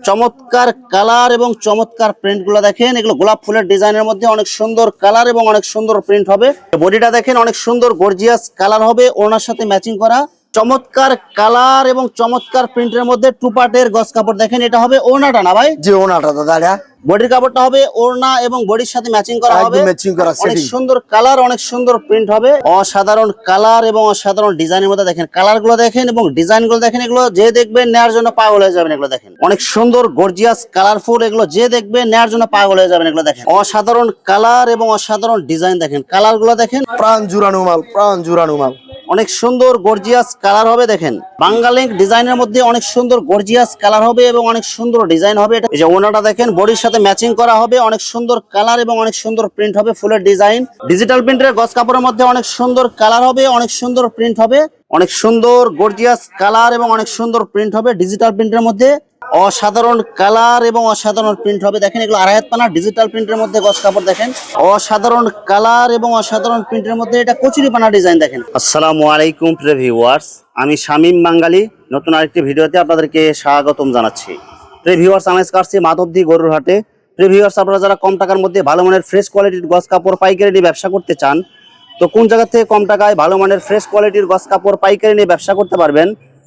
চমৎকার কালার এবং চমৎকার প্রিন্টগুলো দেখেন। এগুলো গোলাপ ফুলের ডিজাইনের মধ্যে অনেক সুন্দর কালার এবং অনেক সুন্দর প্রিন্ট হবে। বডিটা দেখেন, অনেক সুন্দর, গর্জিয়াস কালার হবে। ওনার সাথে ম্যাচিং করা। চমৎকার কালার এবং চমৎকার প্রিন্টের মধ্যে টু পার্টের গস কাপড়। দেখেন এটা হবে ওড়নাটা না ভাই? যে ওনাটা দাদা এটা বডির কাপড়টা হবে ওড়না এবং বডির সাথে ম্যাচিং করা হবে। ম্যাচিং করা অনেক সুন্দর কালার অনেক সুন্দর প্রিন্ট হবে। অসাধারণ কালার এবং অসাধারণ ডিজাইনের মধ্যে দেখেন কালারগুলো দেখেন এবং ডিজাইনগুলো দেখেন এগুলো যে দেখবেন নেয়ার জন্য পাগল হয়ে যাবেন এগুলো দেখেন। অনেক সুন্দর গর্জিয়াস কালারফুল এগুলো যে দেখবে নেয়ার জন্য পাগল হয়ে যাবেন এগুলো দেখেন। অসাধারণ কালার এবং অসাধারণ ডিজাইন দেখেন কালারগুলো দেখেন। প্রাণ জুড়ানো মাল প্রাণ জুড়ানো মাল। অনেক সুন্দর গর্জিয়াস কালার হবে, দেখেন। বাঙ্গালিক ডিজাইনের মধ্যে অনেক সুন্দর গর্জিয়াস কালার হবে এবং অনেক সুন্দর ডিজাইন হবে। এটা যে ওনাটা দেখেন, বডির সাথে ম্যাচিং করা হবে, অনেক সুন্দর কালার এবং অনেক সুন্দর প্রিন্ট হবে ফুলের ডিজাইন। ডিজিটাল প্রিন্টের গস কাপড়ের মধ্যে অনেক সুন্দর কালার হবে, অনেক সুন্দর প্রিন্ট হবে। অনেক সুন্দর গর্জিয়াস কালার এবং অনেক সুন্দর প্রিন্ট হবে। ডিজিটাল প্রিন্টের মধ্যে অসাধারণ কালার এবং অসাধারণ প্রিন্ট হবে। দেখেন এগুলো আড়াই হাত পানা ডিজিটাল প্রিন্টের মধ্যে গছ কাপড় দেখেন। অসাধারণ কালার এবং অসাধারণ প্রিন্টের মধ্যে এটা কচুরি পানা ডিজাইন দেখেন। আসসালামু আলাইকুম, প্রিয় ভিউয়ার্স আমি শামীম বাঙ্গালি। নতুন আরেকটি ভিডিওতে আপনাদেরকে স্বাগতম জানাচ্ছি। প্রিয় ভিউয়ার্স আমি আসছি মাধবদী গরুর হাটে। প্রিয় ভিউয়ার্স আপনারা যারা কম টাকার মধ্যে ভালো মানের ফ্রেশ কোয়ালিটির গছ কাপড় পাইকারি নিয়ে ব্যবসা করতে চান, তো কোন জায়গা থেকে কম টাকায় ভালো মানের ফ্রেশ কোয়ালিটির গছ কাপড় পাইকারি নিয়ে ব্যবসা করতে পারবেন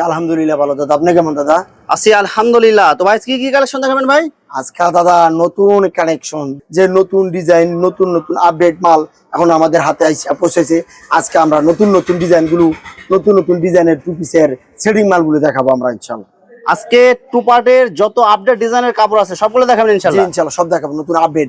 আলহামদুলিল্লাহ ভালো। দাদা আপনি কেমন দাদা? আছি আলহামদুলিল্লাহ। তো ভাই কি কি কালেকশন দেখাবেন ভাই? আজকে দাদা নতুন কানেকশন যে নতুন ডিজাইন নতুন নতুন আপডেট মাল এখন আমাদের হাতে আইসা পৌঁছেছে আজকে আমরা নতুন নতুন ডিজাইনগুলো নতুন নতুন ডিজাইনের টু পিসের সেটিং মালগুলো দেখাবো আমরা ইনশাল্লাহ আজকে টু পার্টের যত আপডেট ডিজাইনের কাপড় আছে সবগুলো দেখাবেন জি ইনশাআল্লাহ? ইনশাল্লাহ সব দেখাবো নতুন আপডেট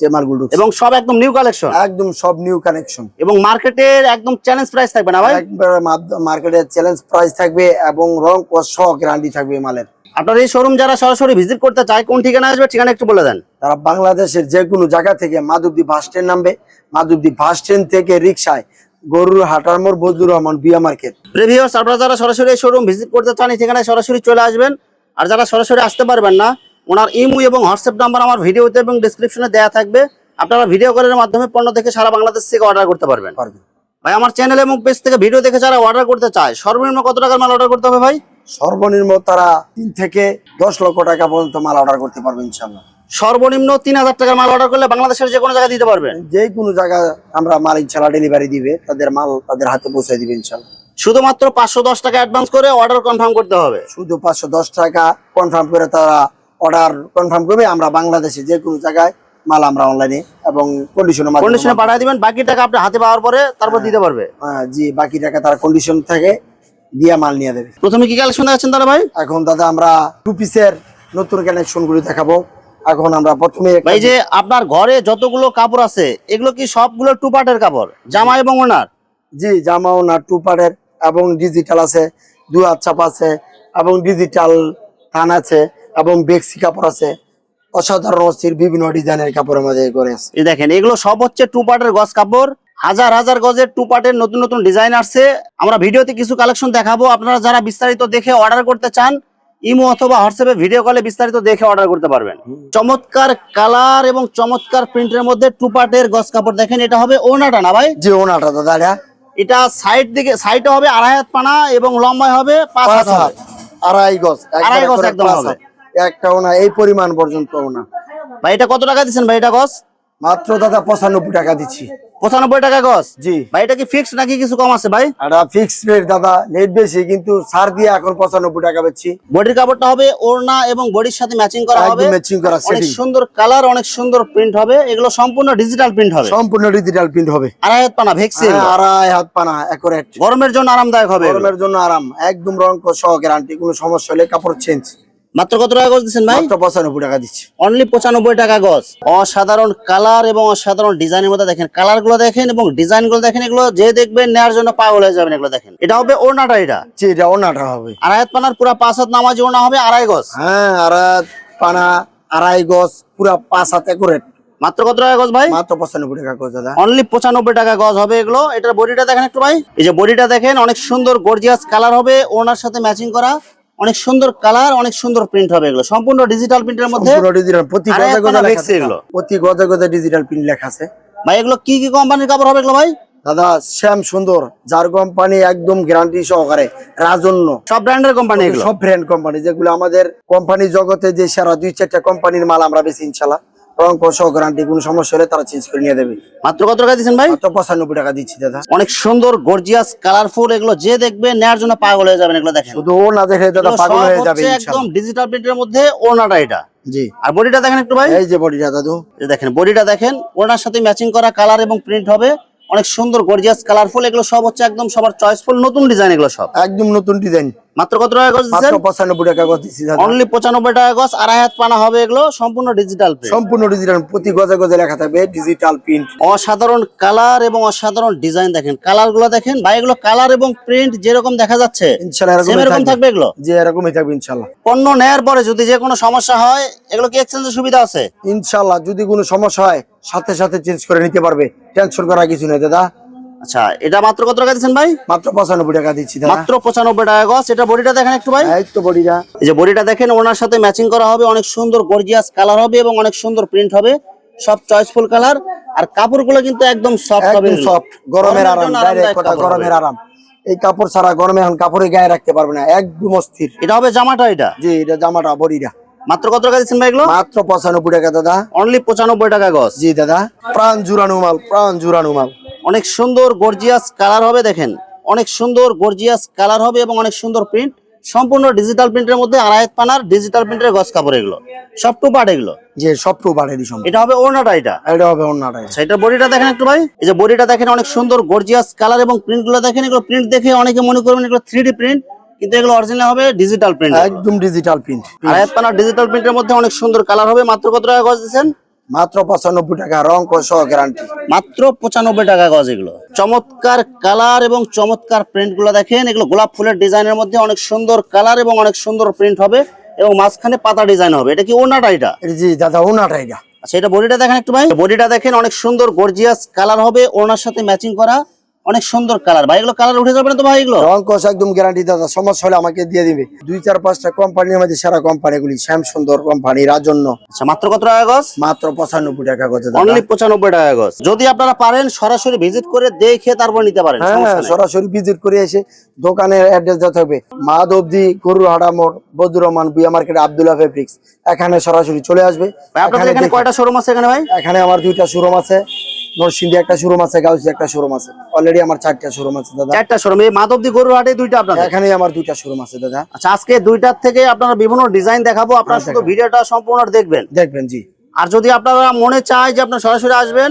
যে মালগুলো এবং সব একদম নিউ কালেকশন একদম সব নিউ কানেকশন এবং মার্কেটের একদম চ্যালেঞ্জ প্রাইস থাকবে না ভাই? একবারে চ্যালেঞ্জ প্রাইস থাকবে এবং রং কোয়াশ সহ গ্যারান্টি থাকবে মালের। আপনার এই শোরুম যারা সরাসরি ভিজিট করতে চায় কোন ঠিকানা আসবে ঠিকানা একটু বলে দেন। তারা বাংলাদেশের যে কোনো জায়গা থেকে মাধবদী বাস স্ট্যান্ড নামবে। মাধবদী বাস স্ট্যান্ড থেকে রিক্সায় গরুর হাটার মোড় বজুর রহমান বিয়া মার্কেট। আপনারা যারা সরাসরি শোরুম ভিজিট করতে চান এই ঠিকানায় সরাসরি চলে আসবেন। আর যারা সরাসরি আসতে পারবেন না ওনার ইমু এবং হোয়াটসঅ্যাপ নাম্বার আমার ভিডিওতে এবং ডিসক্রিপশনে দেওয়া থাকবে। আপনারা ভিডিও কলের মাধ্যমে পণ্য দেখে সারা বাংলাদেশ থেকে অর্ডার করতে পারবেন। ভাই আমার চ্যানেল এবং পেজ থেকে ভিডিও দেখে যারা অর্ডার করতে চায় সর্বনিম্ন কত টাকার মাল অর্ডার করতে হবে ভাই? সর্বনিম্ন তারা তিন থেকে দশ লক্ষ টাকা পর্যন্ত মাল অর্ডার করতে পারবে ইনশাল্লাহ সর্বনিম্ন তিন হাজার টাকার মাল অর্ডার করলে বাংলাদেশের যে কোনো জায়গায় দিতে পারবেন। যে কোনো জায়গা আমরা মাল ইনশাল্লাহ ডেলিভারি দিবে তাদের মাল তাদের হাতে পৌঁছে দিবে ইনশাল্লাহ শুধুমাত্র পাঁচশো দশ টাকা অ্যাডভান্স করে অর্ডার কনফার্ম করতে হবে। শুধু পাঁচশো দশ টাকা কনফার্ম করে তারা অর্ডার কনফার্ম করবে আমরা বাংলাদেশে যে কোনো জায়গায় মাল আমরা অনলাইনে এবং কন্ডিশনের কন্ডিশনে মাধ্যমে পাঠিয়ে দিবেন বাকি টাকা আপনি হাতে পাওয়ার পরে তারপর দিতে পারবে। আহ, জি বাকি টাকা তারা কন্ডিশন থেকে দিয়া মাল নিয়ে দেবে। প্রথমে কি কালেকশন দেখাচ্ছেন দাদা ভাই? এখন দাদা আমরা টু পিসের নতুন কানেকশনগুলো দেখাবো। এখন আমরা প্রথমে ভাই যে আপনার ঘরে যতগুলো কাপড় আছে এগুলো কি সবগুলো টু পার্টের কাপড়? জামা এবং ওনার? জি জামা ওনার টু পার্টের এবং ডিজিটাল আছে দু হাত চাপ আছে এবং ডিজিটাল থান আছে। এবং বেক্সি কাপড় আছে। অসাধারণ অস্থির বিভিন্ন ডিজাইনের কাপড়ের মধ্যে করে আছে। এই দেখেন এগুলো সব হচ্ছে টু পার্টের গজ কাপড়। হাজার হাজার গজের টু পার্টের নতুন নতুন ডিজাইন আসছে। আমরা ভিডিওতে কিছু কালেকশন দেখাবো। আপনারা যারা বিস্তারিত দেখে অর্ডার করতে চান ইমো অথবা হোয়াটসঅ্যাপে ভিডিও কলে বিস্তারিত দেখে অর্ডার করতে পারবেন। চমৎকার কালার এবং চমৎকার প্রিন্টের মধ্যে টু পার্টের গজ কাপড় দেখেন এটা হবে ওনাটা না ভাই। যে ওনাটা দাদা এটা এটা সাইড দিকে সাইডে হবে আড়াই হাত পানা এবং লম্বায় হবে পাঁচ হাত। আড়াই গজ আড়াই গজ একদম হবে। হাত। একটা ওনা এই পরিমাণ পর্যন্ত ওনা ভাই এটা কত টাকা দিচ্ছেন ভাই এটা গজ মাত্র দাদা পঁচানব্বই টাকা দিচ্ছি। পঁচানব্বই টাকা গজ জি। ভাই এটা কি ফিক্সড নাকি কিছু কম আছে ভাই? এটা ফিক্সড রেট দাদা রেট বেশি কিন্তু ছাড় দিয়ে এখন পঁচানব্বই টাকা বেচছি। বডির কাপড়টা হবে ওড়না এবং বডির সাথে ম্যাচিং করা হবে। ম্যাচিং করা অনেক সুন্দর কালার অনেক সুন্দর প্রিন্ট হবে। এগুলো সম্পূর্ণ ডিজিটাল প্রিন্ট হবে। সম্পূর্ণ ডিজিটাল প্রিন্ট হবে। আড়াই হাত পানা ভেক্সিল হ্যাঁ, আড়াই হাত পানা একুরেট গরমের জন্য আরামদায়ক হবে গরমের জন্য আরাম একদম রং সহ গ্যারান্টি কোনো সমস্যা হলে কাপড় চেঞ্জ মাত্র কত টাকা গজ দিচ্ছেন ভাই? পঁচানব্বই টাকা দিচ্ছি। অনলি পঁচানব্বই টাকা গজ। অসাধারণ কালার এবং অসাধারণ ডিজাইনের মধ্যে দেখেন কালারগুলো দেখেন এবং ডিজাইনগুলো দেখেন এগুলো যে দেখবেন নেওয়ার জন্য পাগল হয়ে যাবেন এগুলো দেখেন। এটা হবে ওড়নাটা এটা। জি এটা ওনাটা হবে। আড়াই পানার পুরা পাঁচ হাত নামাজি ওড়না হবে আড়াই গজ। হ্যাঁ আড়াই পানা আড়াই গজ পুরা পাঁচ হাত একুরেট মাত্র কত টাকা গজ ভাই? মাত্র পঁচানব্বই টাকা গজ দাদা। অনলি পঁচানব্বই টাকা গজ হবে এগুলো। এটার বডিটা দেখেন একটু ভাই। এই যে বডিটা দেখেন অনেক সুন্দর গর্জিয়াস কালার হবে। ওনার সাথে ম্যাচিং করা। অনেক সুন্দর কালার অনেক সুন্দর প্রিন্ট হবে এগুলো। সম্পূর্ণ ডিজিটাল প্রিন্টের মধ্যে ডিজিটাল প্রতি গজা গজে হাত গজে পানা লেখা দেখছি আছে এগুলো। প্রতি গজা গজা ডিজিটাল প্রিন্ট লেখা আছে। ভাই এগুলো কি কি কোম্পানির কাপড় হবে এগুলো ভাই? দাদা শ্যাম সুন্দর যার কোম্পানি একদম গ্যারান্টি সহকারে রাজন্য। সব ব্র্যান্ডের কোম্পানি সব ব্র্যান্ড কোম্পানি যেগুলো আমাদের কোম্পানি জগতে যে সারা দুই চারটা কোম্পানির মাল আমরা বেশি ইনশাল্লাহ। রং সহ গ্যারান্টি কোনো সমস্যা হলে তারা চেঞ্জ করে নিয়ে দেবে। মাত্র কত টাকা দিচ্ছেন ভাই? মাত্র পঁচানব্বই টাকা দিচ্ছি দাদা। অনেক সুন্দর গর্জিয়াস কালারফুল এগুলো যে দেখবে নেয়ার জন্য পাগল হয়ে যাবেন এগুলো দেখেন। শুধু ও না দেখে দাদা পাগল হয়ে যাবে একদম ডিজিটাল প্রিন্টের মধ্যে ওনাটা এটা। জি। আর বডিটা দেখেন একটু ভাই। এই যে বডিটা দাদু। দেখেন বডিটা দেখেন ওনার সাথে ম্যাচিং করা কালার এবং প্রিন্ট হবে। অনেক সুন্দর গর্জিয়াস কালারফুল এগুলো সব হচ্ছে একদম সবার চয়েসফুল নতুন ডিজাইন এগুলো সব। একদম নতুন ডিজাইন মাত্র কত টাকা গজ দিচ্ছেন? পঁচানব্বই টাকা করে দিচ্ছি দাদা। অনলি পঁচানব্বই টাকা গজ আড়াই হাত পানা হবে এগুলো সম্পূর্ণ ডিজিটাল প্রিন্ট সম্পূর্ণ ডিজিটাল প্রতি গজে গজে লেখা থাকবে ডিজিটাল প্রিন্ট অসাধারণ কালার এবং অসাধারণ ডিজাইন দেখেন। কালারগুলো দেখেন ভাই এগুলো কালার এবং প্রিন্ট যেরকম দেখা যাচ্ছে ইনশাল্লাহ সেম এরকমই এরকম থাকবে। এগুলো? যে এরকমই থাকবে ইনশাল্লাহ। পণ্য নেয়ার পরে যদি যে কোনো সমস্যা হয় এগুলো কি এক্সচেঞ্জের সুবিধা আছে? ইনশাল্লাহ যদি কোনো সমস্যা হয় সাথে সাথে চেঞ্জ করে নিতে পারবে। টেনশন করার কিছু নেই দাদা। আচ্ছা এটা মাত্র কত টাকা দিচ্ছেন ভাই? মাত্র পঁচানব্বই টাকা দিচ্ছি মাত্র পঁচানব্বই টাকা গজ। এটা বডিটা দেখেন একটু ভাই। এই তো বডিটা। এই যে বডিটা দেখেন ওনার সাথে ম্যাচিং করা হবে। অনেক সুন্দর গর্জিয়াস কালার হবে এবং অনেক সুন্দর প্রিন্ট হবে। সব চয়েসফুল কালার আর কাপড়গুলো কিন্তু একদম সফট হবে। সফট গরমের গরমের আরাম ডাইরেক্ট কথা গরমের আরাম। এই কাপড় ছাড়া গরমে এখন কাপড়ে গায়ে রাখতে পারবে না। একদম অস্থির। এটা হবে জামাটা এটা? জি এটা জামাটা বডিটা। মাত্র কত টাকা দিচ্ছেন ভাই এগুলো? মাত্র পঁচানব্বই টাকা দাদা। অনলি পঁচানব্বই টাকা গছ জি দাদা। প্রাণ জুরানো মাল প্রাণ জুরানো মাল। অনেক সুন্দর গর্জিয়াস কালার হবে দেখেন। অনেক সুন্দর গর্জিয়াস কালার হবে এবং অনেক সুন্দর প্রিন্ট। সম্পূর্ণ ডিজিটাল প্রিন্টের মধ্যে আড়াইত পানার ডিজিটাল প্রিন্টের গছ কাপড় এগুলো। সব টু পার্ট এগুলো। যে সব টু বাড়েরই সম্ভব এটা হবে ওড়নাটা এটা। এটা হবে অন্যটাই আচ্ছা এটা বডিটা দেখেন একটু ভাই। এই যে বডিটা দেখেন অনেক সুন্দর গর্জিয়াস কালার এবং প্রিন্টগুলো দেখেন। এগুলো প্রিন্ট দেখে অনেকে মনে করবেন এগুলো থ্রি প্রিন্ট কিন্তু এগুলো অরিজিনাল হবে ডিজিটাল প্রিন্ট একদম ডিজিটাল প্রিন্ট আড়াইত পানার ডিজিটাল প্রিন্টের মধ্যে অনেক সুন্দর কালার হবে। মাত্র কত টাকা গজ দিচ্ছেন? মাত্র পঁচানব্বই টাকা রং সহ গ্যারান্টি মাত্র পঁচানব্বই টাকা গজ এগুলো। চমৎকার কালার এবং চমৎকার প্রিন্টগুলো দেখেন। এগুলো গোলাপ ফুলের ডিজাইনের মধ্যে অনেক সুন্দর কালার এবং অনেক সুন্দর প্রিন্ট হবে এবং মাঝখানে পাতা ডিজাইন হবে। এটা কি ওনাটা এটা? জি দাদা ওনাটা এটা। আচ্ছা এটা বডিটা দেখেন একটু ভাই। বডিটা দেখেন অনেক সুন্দর গর্জিয়াস কালার হবে। ওনার সাথে ম্যাচিং করা। অনেক সুন্দর কালার। ভাই এগুলো কালার উঠে যাবে না তো ভাই এগুলো? রং কষ একদম গ্যারান্টি দাদা সমস্যা হলে আমাকে দিয়ে দিবে। দুই চার পাঁচটা কোম্পানির মধ্যে সেরা কোম্পানিগুলি শ্যাম সুন্দর কোম্পানি রাজন্য আচ্ছা মাত্র কত টাকা গজ? মাত্র পঁচানব্বই টাকা দাদা। অনলি পঁচানব্বই টাকা গজ। যদি আপনারা পারেন সরাসরি ভিজিট করে দেখে তারপর নিতে পারেন হ্যাঁ সরাসরি ভিজিট করে এসে দোকানের অ্যাড্রেস দিতে হবে। মাধবদি গরুরহাটা মোড় বদুর রহমান বুয়া মার্কেট আবদুল্লাহ ফেব্রিক্স এখানে সরাসরি চলে আসবে। আপনাদের এখানে কয়টা শোরুম আছে এখানে ভাই? এখানে আমার দুইটা শোরুম আছে। নরসিংদী একটা শোরুম আছে গাউসি একটা শোরুম আছে। অলরেডি আমার চারটা শোরুম আছে দাদা। চারটা শোরুম এই মাধবদী গরুর হাটে দুইটা আপনার এখানেই আমার দুইটা শোরুম আছে দাদা। আচ্ছা আজকে দুইটার থেকে আপনারা বিভিন্ন ডিজাইন দেখাবো। আপনারা শুধু ভিডিওটা সম্পূর্ণ দেখবেন। দেখবেন জি। আর যদি আপনারা মনে চায় যে আপনারা সরাসরি আসবেন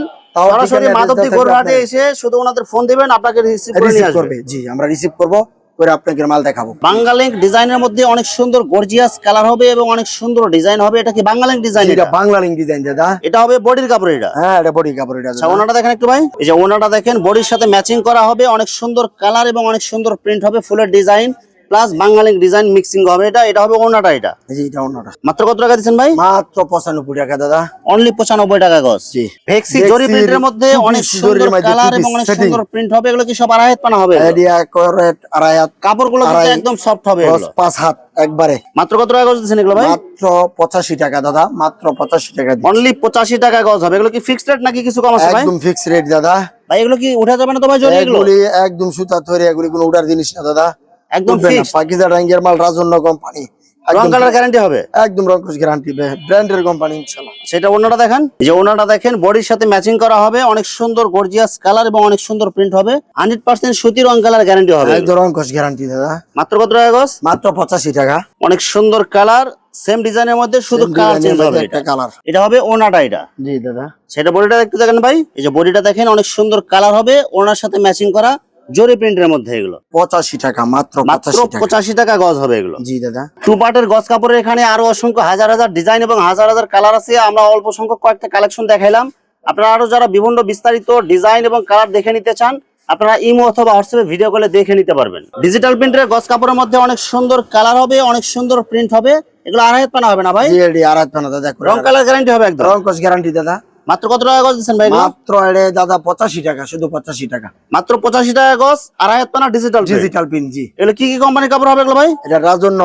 সরাসরি মাধবদী গরুর হাটে এসে শুধু ওনাদের ফোন দিবেন আপনাকে রিসিভ করে নিয়ে আসবে। জি আমরা রিসিভ করব। করে আপনাকে মাল দেখাবো। বাংলালিঙ্ক ডিজাইনের মধ্যে অনেক সুন্দর গর্জিয়াস কালার হবে এবং অনেক সুন্দর ডিজাইন হবে। এটা কি বাংলালিঙ্ক ডিজাইন এটা বাংলালিঙ্ক ডিজাইন দাদা। এটা হবে বডির কাপড় এটা? হ্যাঁ এটা বডির কাপড় এটা আচ্ছা ওনাটা দেখেন একটু ভাই। এই যে ওনাটা দেখেন বডির সাথে ম্যাচিং করা হবে অনেক সুন্দর কালার এবং অনেক সুন্দর প্রিন্ট হবে ফুলের ডিজাইন। প্লাস বাঙ্গালিঙ্ক ডিজাইন মিক্সিং হবে। এটা এটা হবে ওনাটা এটা? যে এটা অন্যটা মাত্র কত টাকা দিচ্ছেন ভাই? মাত্র পঁচানব্বই টাকা দাদা। অনলি পঁচানব্বই টাকা গজ। জি। ভেক্সি জরি প্রিন্টের মধ্যে অনেক সুন্দর কালার এবং অনেক সুন্দর প্রিন্ট হবে। এগুলো কি সব আড়াই হাত পানা হবে? আইডিয়া করেট আড়াই হাত কাপড়গুলো কিন্তু একদম সফট হবে এগুলো। পাঁচ হাত একবারে। মাত্র কত টাকা গজ দিচ্ছেন এগুলো ভাই? মাত্র পঁচাশি টাকা দাদা। মাত্র পঁচাশি টাকা দিচ্ছি। অনলি পঁচাশি টাকা গজ হবে। এগুলো কি ফিক্সড রেট নাকি কিছু কম আছে ভাই? একদম ফিক্স রেট দাদা। ভাই এগুলো কি উঠা যাবে না তো ভাই জরি এগুলো একদম সুতা তৈরি এগুলি কোনো উঠার জিনিস না দাদা। একদম ফিক্সড পাকিজা রঙের মাল রাজন্য কোম্পানি রং কালার গ্যারান্টি হবে? একদম রঙ্কুশ গ্যারান্টি ব্র্যান্ডের কোম্পানি ইনশাল্লাহ। সেটা ওনাটা দেখেন? যে ওনাটা দেখেন বডির সাথে ম্যাচিং করা হবে অনেক সুন্দর গর্জিয়াস কালার এবং অনেক সুন্দর প্রিন্ট হবে। হান্ড্রেড পার্সেন্ট সুতি রং কালার গ্যারান্টি হবে। একদম রঙ্কুশ গ্যারান্টি দাদা। মাত্র কত টাকা গজ? মাত্র পঁচাশি টাকা। অনেক সুন্দর কালার সেম ডিজাইনের মধ্যে শুধু কালার চেঞ্জ হবে। একটা কালার এটা হবে ওনাটা এটা। জি দাদা। সেটা বডিটা একটু দেখেন ভাই। এই যে বডিটা দেখেন অনেক সুন্দর কালার হবে ওনার সাথে ম্যাচিং করা। জরি প্রিন্টের মধ্যে এগুলো। পঁচাশি টাকা মাত্র মাত্র পঁচাশি টাকা। গজ হবে এগুলো। জি দাদা। টু পার্টের গজ কাপড়ের এখানে আরও অসংখ্য হাজার হাজার ডিজাইন এবং হাজার হাজার কালার আছে। আমরা অল্প সংখ্যক কয়েকটা কালেকশন দেখাইলাম। আপনারা আরও যারা বিভিন্ন বিস্তারিত ডিজাইন এবং কালার দেখে নিতে চান আপনারা ইমো অথবা হোয়াটসঅ্যাপে ভিডিও কলে দেখে নিতে পারবেন। ডিজিটাল প্রিন্টের গজ কাপড়ের মধ্যে অনেক সুন্দর কালার হবে অনেক সুন্দর প্রিন্ট হবে। এগুলো আড়াই পানা হবে না ভাই? আড়াই পানা দাদা রং কালার গ্যারান্টি হবে একদম। রঙ্কুশ গ্যারান্টি দাদা। মাত্র কত টাকা গজ দিচ্ছেন ভাই মাত্র এড়ে দাদা পঁচাশি টাকা শুধু পঁচাশি টাকা। মাত্র পঁচাশি টাকা গজ আড়াই হাত পানা ডিজিটাল ডিজিটাল পিন জি। এগুলো কি কি কোম্পানির কাপড় হবে এগুলো ভাই? এটা রাজন্য।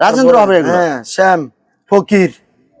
রাজেন্দ্র হবে হ্যাঁ শ্যাম ফকির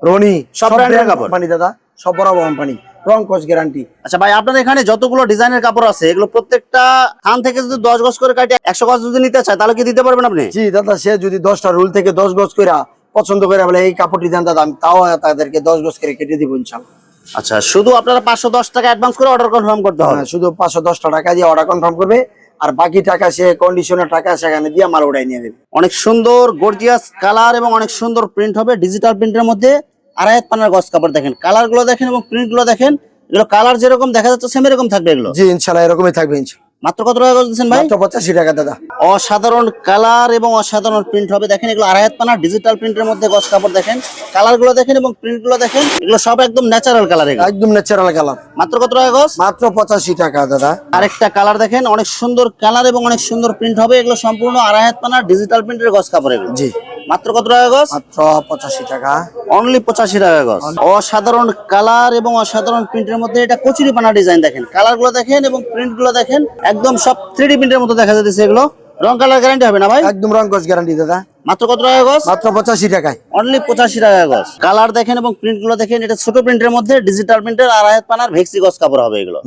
রনি সব কাপড়? কোম্পানি দাদা সব বড় কোম্পানি রং কস গ্যারান্টি আচ্ছা ভাই আপনার এখানে যতগুলো ডিজাইনের কাপড় আছে এগুলো প্রত্যেকটা থান থেকে যদি দশ গজ করে কাটে একশো গজ যদি নিতে চায় তাহলে কি দিতে পারবেন আপনি? জি দাদা সে যদি দশটা রুল থেকে দশ গজ করে পছন্দ করে বলে এই কাপড়টি দেন দাদা আমি তাও তাদেরকে দশ গজ করে কেটে দিব ইনশাল্লাহ। আচ্ছা শুধু আপনারা পাঁচশো দশ টাকা অ্যাডভান্স করে অর্ডার কনফার্ম করতে হবে? হ্যাঁ, শুধু পাঁচশো দশটা টাকা দিয়ে অর্ডার কনফার্ম করবে আর বাকি টাকা সে কন্ডিশনের টাকা সেখানে দিয়ে মাল উড়াই নিয়ে দেবে অনেক সুন্দর গর্জিয়াস কালার এবং অনেক সুন্দর প্রিন্ট হবে ডিজিটাল প্রিন্টের মধ্যে। আড়াই পানার গছ কাপড় দেখেন কালারগুলো দেখেন এবং প্রিন্টগুলো দেখেন এগুলো কালার যেরকম দেখা যাচ্ছে সেম এরকম থাকবে এগুলো। জি ইনশাল্লাহ এরকমই থাকবে ইনশাল্লাহ। মাত্র কত টাকা গজ দিচ্ছেন ভাই? পঁচাশি টাকা দাদা। অসাধারণ কালার এবং অসাধারণ প্রিন্ট হবে। দেখেন এগুলো আড়াই হাত পানা ডিজিটাল প্রিন্টের মধ্যে গজ কাপড় দেখেন। কালারগুলো দেখেন এবং প্রিন্টগুলো দেখেন এগুলো সব একদম ন্যাচারাল কালার এগুলো। একদম ন্যাচারাল কালার মাত্র কত টাকা গজ মাত্র পঁচাশি টাকা দাদা। আরেকটা কালার দেখেন অনেক সুন্দর কালার এবং অনেক সুন্দর প্রিন্ট হবে। এগুলো সম্পূর্ণ আড়াই হাত পানা ডিজিটাল প্রিন্টের গজ কাপড় এগুলো। জি। মাত্র কত টাকা গজ মাত্র পঁচাশি টাকা। অনলি পঁচাশি টাকা গজ অসাধারণ কালার এবং অসাধারণ প্রিন্টের মধ্যে এটা কচুরি পানা ডিজাইন দেখেন। কালারগুলো দেখেন এবং প্রিন্টগুলো দেখেন একদম সব থ্রি প্রিন্টের মতো দেখা যাচ্ছে এগুলো। রং কালার গ্যারান্টি হবে না ভাই? একদম রং কস গ্যারান্টি দাদা। মাত্র কত টাকা গজ মাত্র পঁচাশি টাকায়। অনলি পঁচাশি টাকা গজ কালার দেখেন এবং প্রিন্টগুলো দেখেন এটা ছোট প্রিন্টের মধ্যে ডিজিটাল প্রিন্টের আড়াই হাত পানার ভেক্সি গজ কাপড় হবে এগুলো।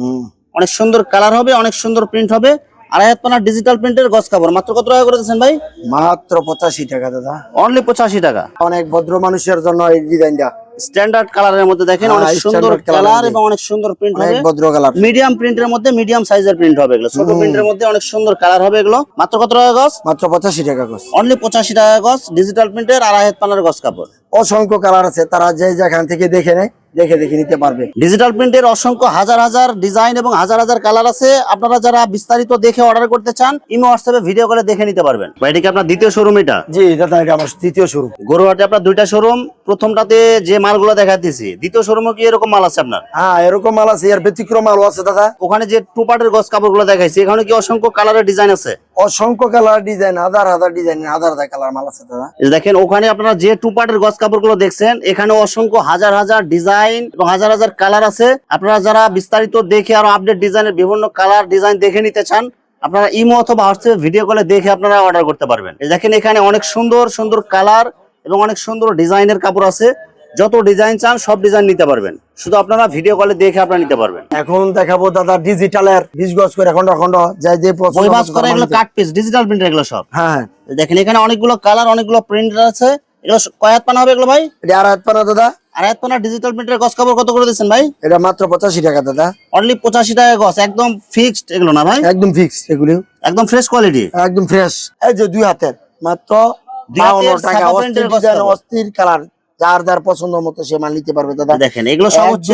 অনেক সুন্দর কালার হবে অনেক সুন্দর প্রিন্ট হবে। আড়াই হাত পানার ডিজিটাল প্রিন্টের গজ কাপড়। মাত্র কত টাকা করে দিচ্ছেন ভাই? মাত্র পঁচাশি টাকা দাদা। অনলি পঁচাশি টাকা। অনেক ভদ্র মানুষের জন্য এই ডিজাইনটা স্ট্যান্ডার্ড কালারের মধ্যে দেখেন হ্যাঁ, অনেক সুন্দর কালার এবং অনেক সুন্দর প্রিন্ট হবে। ভদ্র কালার মিডিয়াম প্রিন্টের মধ্যে মিডিয়াম সাইজের প্রিন্ট হবে এগুলো। ছোট প্রিন্টের মধ্যে অনেক সুন্দর কালার হবে এগুলো। মাত্র কত টাকা গজ? মাত্র পঁচাশি টাকা গজ। অনলি পঁচাশি টাকা গজ। ডিজিটাল প্রিন্টের আড়াই হাত পানার গজ কাপড়। অসংখ্য কালার আছে তারা যে যেখান থেকে দেখে নেয় দেখে দেখে নিতে পারবে। ডিজিটাল প্রিন্টের অসংখ্য হাজার হাজার ডিজাইন এবং হাজার হাজার কালার আছে। আপনারা যারা বিস্তারিত দেখে অর্ডার করতে চান ইমো হোয়াটসঅ্যাপে ভিডিও করে দেখে নিতে পারবেন। ভাই এটা কি আপনার দ্বিতীয় শোরুম এটা? জি দাদা এটা আমার তৃতীয় শোরুম গরুহাটে আপনার দুইটা শোরুম প্রথমটাতে যে মালগুলো দেখাতেছি দ্বিতীয় শোরুমও কি এরকম মাল আছে আপনার? হ্যাঁ এরকম মাল আছে এর ব্যতিক্রম মালও আছে দাদা। ওখানে যে টু পার্টের গজ কাপড়গুলো দেখাইছি এখানে কি অসংখ্য কালারের ডিজাইন আছে? অসংখ্য কালার ডিজাইন, হাজার হাজার ডিজাইন হাজার হাজার কালার মাল আছে দাদা। দেখেন, ওখানে আপনারা যে টু পার্টের কাপড়গুলো দেখছেন, এখানে অসংখ্য হাজার হাজার ডিজাইন এবং হাজার হাজার কালার আছে। আপনারা যারা বিস্তারিত দেখে আরও আপডেট ডিজাইনের বিভিন্ন কালার ডিজাইন দেখে নিতে চান, আপনারা ইমো অথবা হোয়াটসঅ্যাপে ভিডিও কলে দেখে আপনারা অর্ডার করতে পারবেন। দেখেন, এখানে অনেক সুন্দর সুন্দর কালার এবং অনেক সুন্দর ডিজাইনের কাপড় আছে। যত ডিজাইন চান সব ডিজাইন নিতে পারবেন। শুধু আপনারা ভিডিও কলে দেখে আপনারা নিতে পারবেন। এখন দেখাবো দাদা ডিজিটালের বিশ গজ করে খন্ড খন্ড যাই যে পছন্দ বইবাস মতো এগুলো কাট পিস ডিজিটাল প্রিন্ট এগুলো সব। হ্যাঁ দেখেন এখানে অনেকগুলো কালার অনেকগুলো প্রিন্ট আছে। এগুলো কয়াত পানা হবে এগুলো ভাই? এটা আর হাত পানা দাদা। আর এক পানা ডিজিটাল প্রিন্টের গজ কাপড় কত করে দিচ্ছেন ভাই? এটা মাত্র পঁচাশি টাকা দাদা। অনলি পঁচাশি টাকা গজ একদম ফিক্সড এগুলো না ভাই? একদম ফিক্সড এগুলো। একদম ফ্রেশ কোয়ালিটি একদম ফ্রেশ এই যে দুই হাতের মাত্র বাউন্ন টাকা। অস্থির ডিজাইন অস্থির কালার যার যার পছন্দ মতো সে মাল নিতে পারবে দাদা। দেখেন এগুলো সব হচ্ছে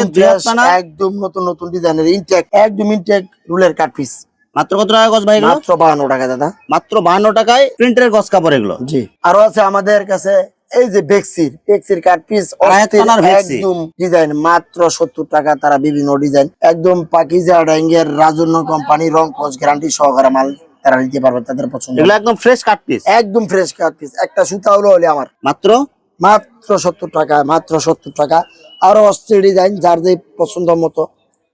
একদম নতুন নতুন ডিজাইনের ইনটেক একদম ইনটেক রুলের কাট পিস মাত্র কত টাকা গজ ভাই এগুলো? মাত্র বাহান্ন টাকা দাদা। মাত্র বাহান্ন টাকায় প্রিন্টের গজ কাপড় এগুলো? জি। আরও আছে আমাদের কাছে এই যে বেক্সির বেক্সির কাট পিস। একদম ডিজাইন মাত্র সত্তর টাকা তারা বিভিন্ন ডিজাইন একদম পাকিজা ড্যাঙ্গের রাজন্য কোম্পানি রং কোচ গ্যারান্টি সহকারে মাল তারা নিতে পারবে তাদের পছন্দ। এগুলো একদম ফ্রেশ কাট পিস একদম ফ্রেশ কাট পিস একটা সুতা হলো হলে আমার। মাত্র মাত্র সত্তর টাকা মাত্র সত্তর টাকা। আরও অস্থির ডিজাইন যার যে পছন্দ মতো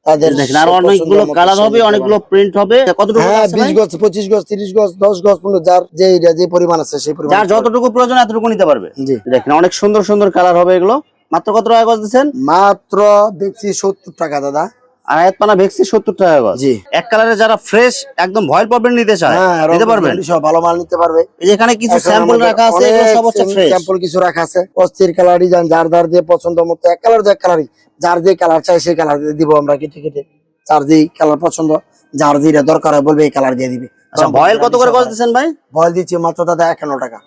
তাদের দেখেন আর অনেকগুলো কালার হবে অনেকগুলো প্রিন্ট হবে। কতটুকু হ্যাঁ? গজ গজ গজ গজ যার যে যে পরিমাণ আছে সেই পরিমাণ যার যতটুকু প্রয়োজন এতটুকু নিতে পারবে। জি। দেখেন অনেক সুন্দর সুন্দর কালার হবে এগুলো। মাত্র কত টাকা গজ দিচ্ছেন? মাত্র দেখছি সত্তর টাকা দাদা। আর এক পানা ভেক্সি সত্তর টাকা গজ। জি। এক কালারে যারা ফ্রেশ একদম ভয়েল পাবেন নিতে চায় হ্যাঁ নিতে পারবেন? সব ভালো মাল নিতে পারবে। এখানে কিছু স্যাম্পল রাখা আছে সব হচ্ছে ফ্রেশ স্যাম্পল কিছু রাখা আছে। অস্থির কালার ডিজাইন যার যার যে পছন্দ মতো এক কালার এক কালারই যার যে কালার চাই সেই কালার দিব আমরা কেটে কেটে। যার যে কালার পছন্দ যার যেটা দরকার হয় বলবে এই কালার দিয়ে দিবে। আচ্ছা ভয়েল কত করে গজ দিচ্ছেন ভাই? ভয়েল দিচ্ছি মাত্র দাদা একান্ন টাকা।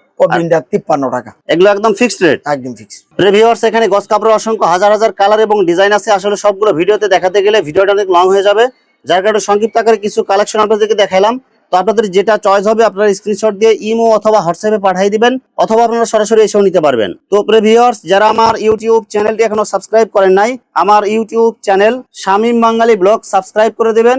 তিপ্পান্ন টাকা। এগুলো একদম ফিক্সড রেট একদম ফিক্স রিভিউয়ার্স এখানে গস কাপড়ের অসংখ্য হাজার হাজার কালার এবং ডিজাইন আছে। আসলে সবগুলো ভিডিওতে দেখাতে গেলে ভিডিওটা অনেক লং হয়ে যাবে। যার কারণে সংক্ষিপ্ত আকারে কিছু কালেকশন আপনাদেরকে দেখাইলাম। তো আপনাদের যেটা চয়েস হবে আপনারা স্ক্রিনশট দিয়ে ইমো অথবা হোয়াটসঅ্যাপে পাঠিয়ে দিবেন অথবা আপনারা সরাসরি এসেও নিতে পারবেন। তো যারা আমার ইউটিউব চ্যানেলটি এখনও সাবস্ক্রাইব করেন নাই আমার YouTube channel Shamim Bangali blog subscribe করে দেবেন।